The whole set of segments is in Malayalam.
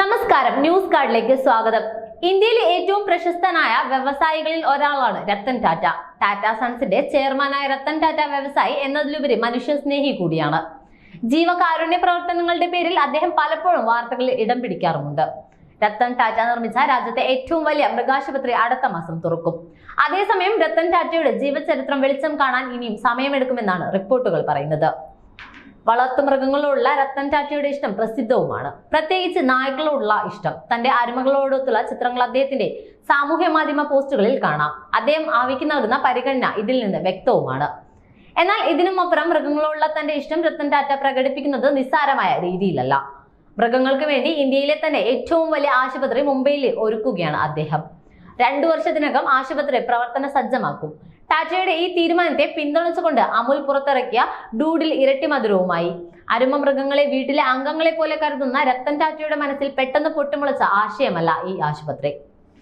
നമസ്കാരം. ന്യൂസ് കാർഡിലേക്ക് സ്വാഗതം. ഇന്ത്യയിലെ ഏറ്റവും പ്രശസ്തനായ വ്യവസായികളിൽ ഒരാളാണ് രത്തൻ ടാറ്റ. ടാറ്റ സൺസിന്റെ ചെയർമാനായ രത്തൻ ടാറ്റ വ്യവസായി എന്നതിലുപരി മനുഷ്യസ്നേഹി കൂടിയാണ്. ജീവകാരുണ്യ പ്രവർത്തനങ്ങളുടെ പേരിൽ അദ്ദേഹം പലപ്പോഴും വാർത്തകളിൽ ഇടം പിടിക്കാറുമുണ്ട്. രത്തൻ ടാറ്റ നിർമ്മിച്ച രാജ്യത്തെ ഏറ്റവും വലിയ മൃഗാശുപത്രി അടുത്ത മാസം തുറക്കും. അതേസമയം രത്തൻ ടാറ്റയുടെ ജീവചരിത്രം വെളിച്ചം കാണാൻ ഇനിയും സമയമെടുക്കുമെന്നാണ് റിപ്പോർട്ടുകൾ പറയുന്നത്. വളർത്തുമൃഗങ്ങളോടുള്ള രത്തൻ ടാറ്റയുടെ ഇഷ്ടം പ്രസിദ്ധവുമാണ്. പ്രത്യേകിച്ച് നായ്ക്കളോടുള്ള ഇഷ്ടം. തന്റെ അരുമകളോടൊത്തുള്ള ചിത്രങ്ങൾ അദ്ദേഹത്തിന്റെ സാമൂഹ്യ മാധ്യമ പോസ്റ്റുകളിൽ കാണാം. അദ്ദേഹം ആവിക്ക് നൽകുന്ന പരിഗണന ഇതിൽ നിന്ന് വ്യക്തവുമാണ്. എന്നാൽ ഇതിനുമപ്പുറം മൃഗങ്ങളോടുള്ള തന്റെ ഇഷ്ടം രത്തൻ ടാറ്റ പ്രകടിപ്പിക്കുന്നത് നിസ്സാരമായ രീതിയിലല്ല. മൃഗങ്ങൾക്ക് വേണ്ടി ഇന്ത്യയിലെ തന്നെ ഏറ്റവും വലിയ ആശുപത്രി മുംബൈയിൽ ഒരുക്കുകയാണ് അദ്ദേഹം. രണ്ടു വർഷത്തിനകം ആശുപത്രി പ്രവർത്തന സജ്ജമാക്കും. ടാറ്റയുടെ ഈ തീരുമാനത്തെ പിന്തുണച്ചുകൊണ്ട് അമുൽ പുറത്തിറക്കിയ ഡൂഡിൽ ഇരട്ടി മധുരവുമായി. അരുമ മൃഗങ്ങളെ വീട്ടിലെ അംഗങ്ങളെ പോലെ കരുതുന്ന രത്തൻ ടാറ്റയുടെ മനസ്സിൽ പെട്ടെന്ന് പൊട്ടുമുളച്ച ആശയമല്ല ഈ ആശുപത്രി.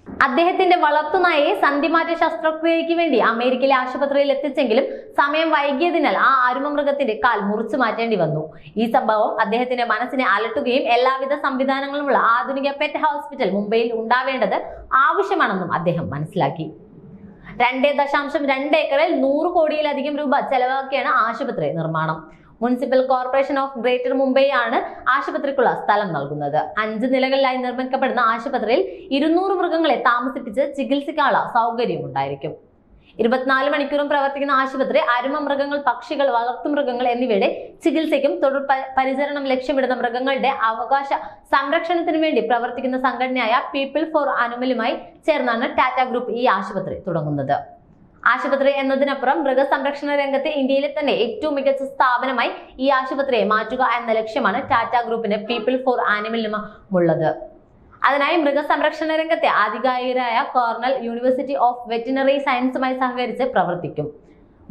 അദ്ദേഹത്തിന്റെ വളർത്തുനായെ സന്ധിമാറ്റ ശസ്ത്രക്രിയയ്ക്ക് വേണ്ടി അമേരിക്കയിലെ ആശുപത്രിയിൽ എത്തിച്ചെങ്കിലും സമയം വൈകിയതിനാൽ ആ അരുമ മൃഗത്തിന്റെ കാൽ മുറിച്ചു മാറ്റേണ്ടി വന്നു. ഈ സംഭവം അദ്ദേഹത്തിന്റെ മനസ്സിനെ അലട്ടുകയും എല്ലാവിധ സംവിധാനങ്ങളുമുള്ള ആധുനിക പെറ്റ് ഹോസ്പിറ്റൽ മുംബൈയിൽ ഉണ്ടാവേണ്ടത് ആവശ്യമാണെന്നും അദ്ദേഹം മനസ്സിലാക്കി. രണ്ട് ദശാംശം രണ്ട് ഏക്കറിൽ നൂറ് കോടിയിലധികം രൂപ ചെലവാക്കിയാണ് ആശുപത്രി നിർമ്മാണം. Municipal corporation of greater Mumbai ആണ് ആശുപത്രിക്കുള്ള സ്ഥലം നൽകുന്നത്. അഞ്ച് നിലകളിലായി നിർമ്മിക്കപ്പെടുന്ന ആശുപത്രിയിൽ ഇരുന്നൂറ് മൃഗങ്ങളെ താമസിപ്പിച്ച് ചികിത്സിക്കാനുള്ള സൗകര്യം ഉണ്ടായിരിക്കും ഇരുപത്തിനാല് മണിക്കൂറും പ്രവർത്തിക്കുന്ന ആശുപത്രി അരുമ മൃഗങ്ങൾ പക്ഷികൾ വളർത്തുമൃഗങ്ങൾ എന്നിവയുടെ ചികിത്സയ്ക്കും തുടർ പരിചരണം ലക്ഷ്യമിടുന്ന മൃഗങ്ങളുടെ അവകാശ സംരക്ഷണത്തിനു വേണ്ടി പ്രവർത്തിക്കുന്ന സംഘടനയായ പീപ്പിൾ ഫോർ അനിമലുമായി ചേർന്നാണ് ടാറ്റ ഗ്രൂപ്പ് ഈ ആശുപത്രി തുടങ്ങുന്നത്. ആശുപത്രി എന്നതിനപ്പുറം മൃഗസംരക്ഷണ രംഗത്തെ ഇന്ത്യയിലെ തന്നെ ഏറ്റവും മികച്ച സ്ഥാപനമായി ഈ ആശുപത്രിയെ മാറ്റുക എന്ന ലക്ഷ്യമാണ് ടാറ്റ ഗ്രൂപ്പിന് പീപ്പിൾ ഫോർ ആനിമലിനുമുള്ളത് അതിനായി മൃഗസംരക്ഷണ രംഗത്തെ ആധികാരികരായ കോർണൽ യൂണിവേഴ്സിറ്റി ഓഫ് വെറ്റിനറി സയൻസുമായി സഹകരിച്ച് പ്രവർത്തിക്കും.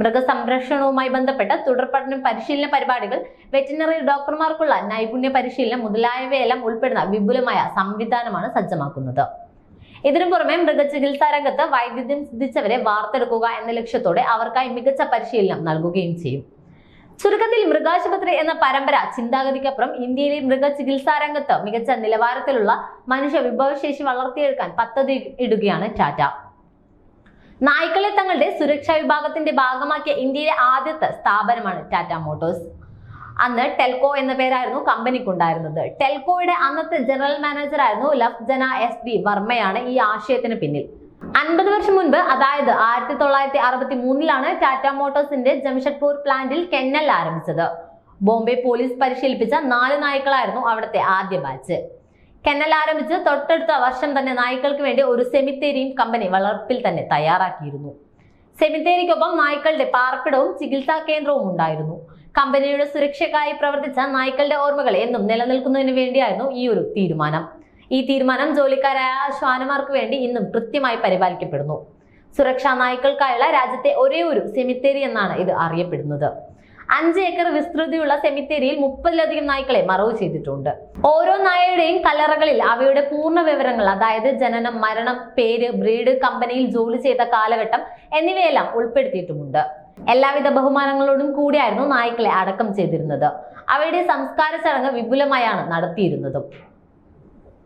മൃഗസംരക്ഷണവുമായി ബന്ധപ്പെട്ട തുടർ പഠനം പരിശീലന പരിപാടികൾ വെറ്റിനറി ഡോക്ടർമാർക്കുള്ള നൈപുണ്യ പരിശീലനം മുതലായവയെല്ലാം ഉൾപ്പെടുന്ന വിപുലമായ സംവിധാനമാണ് സജ്ജമാക്കുന്നത്. ഇതിനു പുറമെ മൃഗചികിത്സാ രംഗത്ത് വൈദ്യുതി സിദ്ധിച്ചവരെ വാർത്തെടുക്കുക എന്ന ലക്ഷ്യത്തോടെ അവർക്കായി മികച്ച പരിശീലനം നൽകുകയും ചെയ്യും. ചുരുക്കത്തിൽ മൃഗാശുപത്രി എന്ന പരമ്പര ചിന്താഗതിക്കപ്പുറം ഇന്ത്യയിലെ മൃഗചികിത്സാ രംഗത്ത് മികച്ച നിലവാരത്തിലുള്ള മനുഷ്യ വിഭവശേഷി വളർത്തിയെടുക്കാൻ പദ്ധതി ഇടുകയാണ് ടാറ്റ. നായ്ക്കളെ തങ്ങളുടെ സുരക്ഷാ വിഭാഗത്തിന്റെ ഭാഗമാക്കിയ ഇന്ത്യയിലെ ആദ്യത്തെ സ്ഥാപനമാണ് ടാറ്റ മോട്ടോഴ്സ്. അന്ന് ടെൽകോ എന്ന പേരായിരുന്നു കമ്പനിക്കുണ്ടായിരുന്നത്. ടെൽകോയുടെ അന്നത്തെ ജനറൽ മാനേജർ ആയിരുന്നു ലഫ്ജന എസ് ബി വർമ്മയാണ് ഈ ആശയത്തിന് പിന്നിൽ. അൻപത് വർഷം മുൻപ് അതായത് ആയിരത്തി തൊള്ളായിരത്തി അറുപത്തി മൂന്നിലാണ് ടാറ്റ മോട്ടോഴ്സിന്റെ ജംഷഡ്പൂർ പ്ലാന്റിൽ കെന്നൽ ആരംഭിച്ചത്. ബോംബെ പോലീസ് പരിശീലിപ്പിച്ച നാല് നായ്ക്കളായിരുന്നു അവിടുത്തെ ആദ്യ ബാച്ച്. കെന്നൽ ആരംഭിച്ച് തൊട്ടടുത്ത വർഷം തന്നെ നായ്ക്കൾക്ക് വേണ്ടി ഒരു സെമിത്തേരിയും കമ്പനി വളർപ്പിൽ തന്നെ തയ്യാറാക്കിയിരുന്നു. സെമിത്തേരിക്കൊപ്പം നായ്ക്കളുടെ പാർപ്പിടവും ചികിത്സാ കേന്ദ്രവും ഉണ്ടായിരുന്നു. കമ്പനിയുടെ സുരക്ഷയ്ക്കായി പ്രവർത്തിച്ച നായ്ക്കളുടെ ഓർമ്മകൾ എന്നും നിലനിൽക്കുന്നതിന് വേണ്ടിയായിരുന്നു ഈ ഒരു തീരുമാനം. ഈ തീരുമാനം ജോലിക്കാരായ ശ്വാനമാർക്ക് വേണ്ടി ഇന്നും കൃത്യമായി പരിപാലിക്കപ്പെടുന്നു. സുരക്ഷാ നായ്ക്കൾക്കായുള്ള രാജ്യത്തെ ഒരേ ഒരു സെമിത്തേരി എന്നാണ് ഇത് അറിയപ്പെടുന്നത്. അഞ്ച് ഏക്കർ വിസ്തൃതിയുള്ള സെമിത്തേരിയിൽ മുപ്പതിലധികം നായ്ക്കളെ മറവ് ചെയ്തിട്ടുണ്ട്. ഓരോ നായയുടെയും കലറകളിൽ അവയുടെ പൂർണ വിവരങ്ങൾ അതായത് ജനനം മരണം പേര് ബ്രീഡ് കമ്പനിയിൽ ജോലി ചെയ്ത കാലഘട്ടം എന്നിവയെല്ലാം ഉൾപ്പെടുത്തിയിട്ടുമുണ്ട്. എല്ലാവിധ ബഹുമാനങ്ങളോടും കൂടിയായിരുന്നു നായ്ക്കളെ അടക്കം ചെയ്തിരുന്നത്. അവയുടെ സംസ്കാര ചടങ്ങ് വിപുലമായാണ് നടത്തിയിരുന്നതും.